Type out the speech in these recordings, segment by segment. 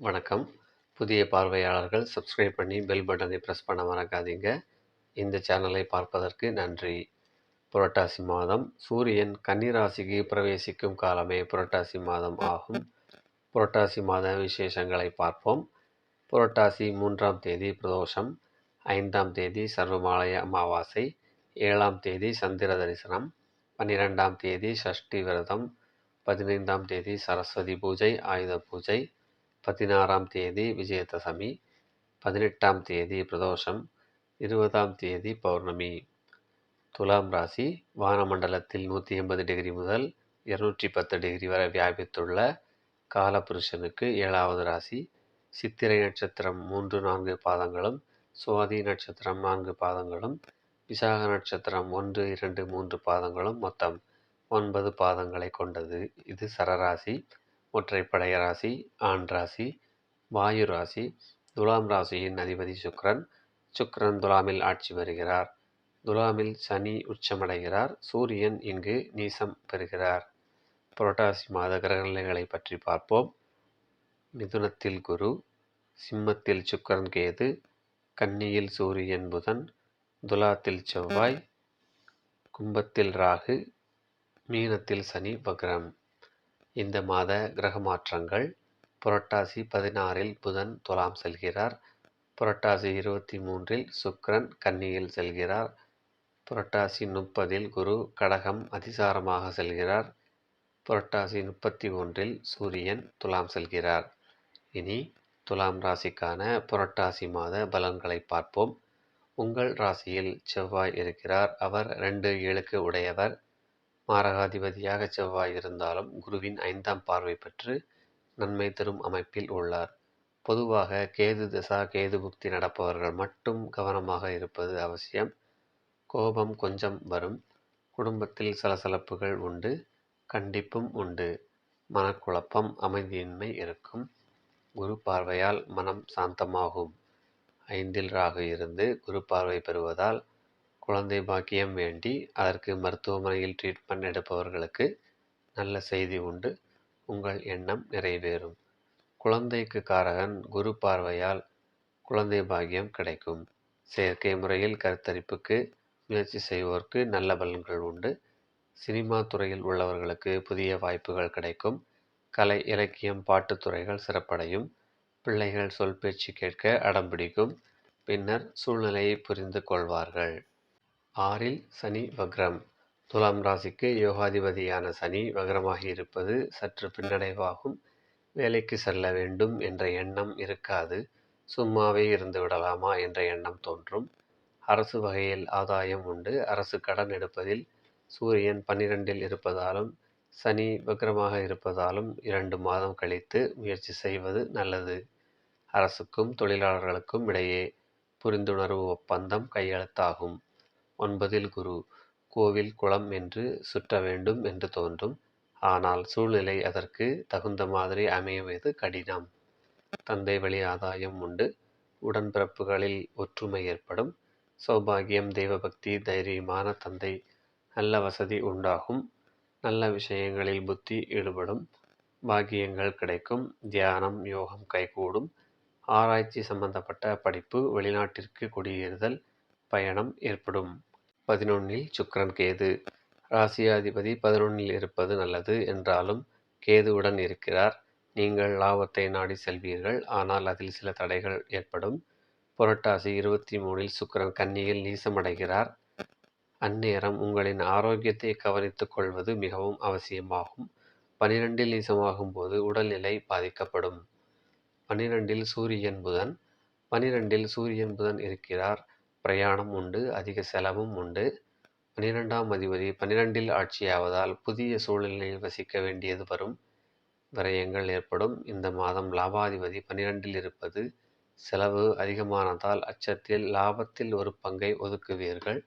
வணக்கம். புதிய பார்வையாளர்கள் சப்ஸ்கிரைப் பண்ணி பெல் பட்டனை ப்ரெஸ் பண்ண மறக்காதீங்க. இந்த சேனலை பார்ப்பதற்கு நன்றி. புரட்டாசி மாதம் சூரியன் கன்னிராசிக்கு பிரவேசிக்கும் காலமே புரட்டாசி மாதம் ஆகும். புரட்டாசி மாத விசேஷங்களை பார்ப்போம். புரட்டாசி மூன்றாம் தேதி பிரதோஷம் ஐந்தாம் தேதி சர்வமாலய அமாவாசை ஏழாம் தேதி சந்திர தரிசனம் பன்னிரெண்டாம் தேதி சஷ்டி விரதம் பதினைந்தாம் தேதி சரஸ்வதி பூஜை ஆயுத பூஜை பதினாறாம் தேதி விஜயதசமி பதினெட்டாம் தேதி பிரதோஷம் இருபதாம் தேதி பௌர்ணமி. துலாம் ராசி வானமண்டலத்தில் நூற்றி எண்பது டிகிரி முதல் இருநூற்றி பத்து டிகிரி வரை வியாபித்துள்ள காலபுருஷனுக்கு ஏழாவது ராசி. சித்திரை நட்சத்திரம் மூன்று நான்கு பாதங்களும் சுவாதி நட்சத்திரம் நான்கு பாதங்களும் விசாக நட்சத்திரம் ஒன்று இரண்டு மூன்று பாதங்களும் மொத்தம் ஒன்பது பாதங்களை கொண்டது. இது சரராசி. ஒற்றைப்படை ராசி ஆண் ராசி வாயு ராசி துலாம் ராசியின் அதிபதி சுக்ரன். சுக்ரன் துலாமில் ஆட்சி வருகிறார் துலாமில் சனி உச்சமடைகிறார். சூரியன் இங்கு நீசம் பெறுகிறார். புரட்டாசி மாத கிரகநிலைகளை பற்றி பார்ப்போம். மிதுனத்தில் குரு சிம்மத்தில் சுக்கரன் கேது கன்னியில் சூரியன் புதன் துலாத்தில் செவ்வாய் கும்பத்தில் ராகு மீனத்தில் சனி பக்ரம் இந்த மாத கிரக மாற்றங்கள் புரட்டாசி பதினாறில் புதன் துலாம் செல்கிறார். புரட்டாசி இருபத்தி மூன்றில் சுக்ரன் கன்னியில் செல்கிறார். புரட்டாசி முப்பதில் குரு கடகம் அதிசாரமாக செல்கிறார். புரட்டாசி முப்பத்தி ஒன்றில் சூரியன் துலாம் செல்கிறார். இனி துலாம் ராசிக்கான புரட்டாசி மாத பலன்களை பார்ப்போம். உங்கள் ராசியில் செவ்வாய் இருக்கிறார். அவர் ரெண்டு ஏழுக்கு உடையவர். மாரகாதிபதியாக செவ்வாய் இருந்தாலும் குருவின் ஐந்தாம் பார்வை பெற்று நன்மை தரும் அமைப்பில் உள்ளார். பொதுவாக கேது திசா கேது புக்தி நடப்பவர்கள் மட்டும் கவனமாக இருப்பது அவசியம். கோபம் கொஞ்சம் வரும். குடும்பத்தில் சலசலப்புகள் உண்டு. கண்டிப்பும் உண்டு. மனக்குழப்பம் அமைதியின்மை இருக்கும். குரு பார்வையால் மனம் சாந்தமாகும். ஐந்தில் ராகு இருந்து குரு பார்வை பெறுவதால் குழந்தை பாக்கியம் வேண்டி அதற்கு மருத்துவமனையில் ட்ரீட்மெண்ட் எடுப்பவர்களுக்கு நல்ல செய்தி உண்டு. உங்கள் எண்ணம் நிறைவேறும். குழந்தைக்கு காரகன் குரு பார்வையால் குழந்தை பாக்கியம் கிடைக்கும். செயற்கை முறையில் கருத்தரிப்புக்கு முயற்சி செய்வோருக்கு நல்ல பலன்கள் உண்டு. சினிமா துறையில் உள்ளவர்களுக்கு புதிய வாய்ப்புகள் கிடைக்கும். கலை இலக்கியம் பாட்டுத்துறைகள் சிறப்படையும். பிள்ளைகள் சொல் பேச்சு கேட்க அடம்பிடிக்கும் பின்னர் சூழ்நிலையை புரிந்து கொள்வார்கள். ஆறில் சனி வக்ரம். துலாம் ராசிக்கு யோகாதிபதியான சனி வக்ரமாகி இருப்பது சற்று பின்னடைவாகும். வேலைக்கு செல்ல வேண்டும் என்ற எண்ணம் இருக்காது. சும்மாவே இருந்து விடலாமா என்ற எண்ணம் தோன்றும். அரசு வகையில் ஆதாயம் உண்டு. அரசு கடன் எடுப்பதில் சூரியன் பன்னிரெண்டில் இருப்பதாலும் சனி வக்ரமாக இருப்பதாலும் இரண்டு மாதம் கழித்து முயற்சி செய்வது நல்லது. அரசுக்கும் தொழிலாளர்களுக்கும் இடையே புரிந்துணர்வு ஒப்பந்தம் கையெழுத்தாகும். ஒன்பதில் குரு கோவில் குளம் என்று சுற்ற வேண்டும் என்று தோன்றும். ஆனால் சூழ்நிலை அதற்கு தகுந்த மாதிரி அமைவது கடினம். தந்தை வழி ஆதாயம் உண்டு. உடன்பிறப்புகளில் ஒற்றுமை ஏற்படும். சௌபாகியம் தெய்வபக்தி தைரியமான தந்தை நல்ல வசதி உண்டாகும். நல்ல விஷயங்களில் புத்தி ஈடுபடும். பாக்கியங்கள் கிடைக்கும். தியானம் யோகம் கைகூடும். ஆராய்ச்சி சம்பந்தப்பட்ட படிப்பு வெளிநாட்டிற்கு குடியேறுதல் பயணம் ஏற்படும். பதினொன்னில் சுக்கரன் கேது. ராசியாதிபதி பதினொன்னில் இருப்பது நல்லது என்றாலும் கேதுவுடன் இருக்கிறார். நீங்கள் லாபத்தை நாடி செல்வீர்கள். ஆனால் அதில் சில தடைகள் ஏற்படும். புரட்டாசி இருபத்தி மூணில் சுக்கரன் கன்னியில் நீசமடைகிறார். அந்நேரம் உங்களின் ஆரோக்கியத்தை கவனித்துக் கொள்வது மிகவும் அவசியமாகும். பனிரெண்டில் நீசமாகும் போது உடல்நிலை பாதிக்கப்படும். பனிரெண்டில் சூரியன் புதன். பனிரெண்டில் சூரியன் புதன் இருக்கிறார். பிரயாணம் உண்டு அதிக செலவும் உண்டு. பன்னிரெண்டாம் அதிபதி பனிரெண்டில் ஆட்சியாவதால் புதிய சூழ்நிலையில் வசிக்க வேண்டியது வரும் விரயங்கள் ஏற்படும். இந்த மாதம் லாபாதிபதி பனிரெண்டில் இருப்பது செலவு அதிகமானதால் அச்சத்தில் லாபத்தில் ஒரு பங்கை ஒதுக்குவீர்கள்.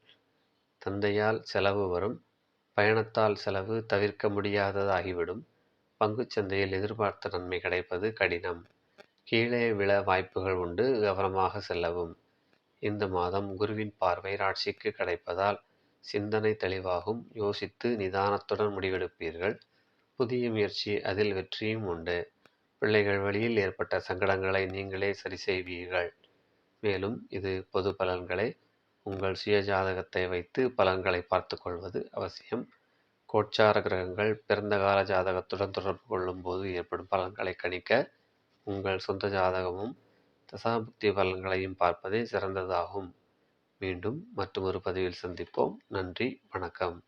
தந்தையால் செலவு வரும் பயணத்தால் செலவு தவிர்க்க முடியாததாகிவிடும். பங்குச்சந்தையில் எதிர்பார்த்த நன்மை கிடைப்பது கடினம். கீழே விழ வாய்ப்புகள் உண்டு கவனமாக செல்லவும். இந்த மாதம் குருவின் பார்வை ராட்சிக்கு கிடைப்பதால் சிந்தனை தெளிவாகும். யோசித்து நிதானத்துடன் முடிவெடுப்பீர்கள். புதிய முயற்சி அதில் வெற்றியும் உண்டு. பிள்ளைகள் வழியில் ஏற்பட்ட சங்கடங்களை நீங்களே சரி செய்வீர்கள். மேலும் இது பொது பலன்களை உங்கள் சுய ஜாதகத்தை வைத்து பலன்களை பார்த்து கொள்வது அவசியம். கோட்சார கிரகங்கள் பிறந்த கால ஜாதகத்துடன் தொடர்பு கொள்ளும்போது ஏற்படும் பலன்களை கணிக்க உங்கள் சொந்த ஜாதகமும் தசாபுக்தி பலன்களையும் பார்ப்பதே சிறந்ததாகும். மீண்டும் மற்றொரு பதிவில் சந்திப்போம். நன்றி. வணக்கம்.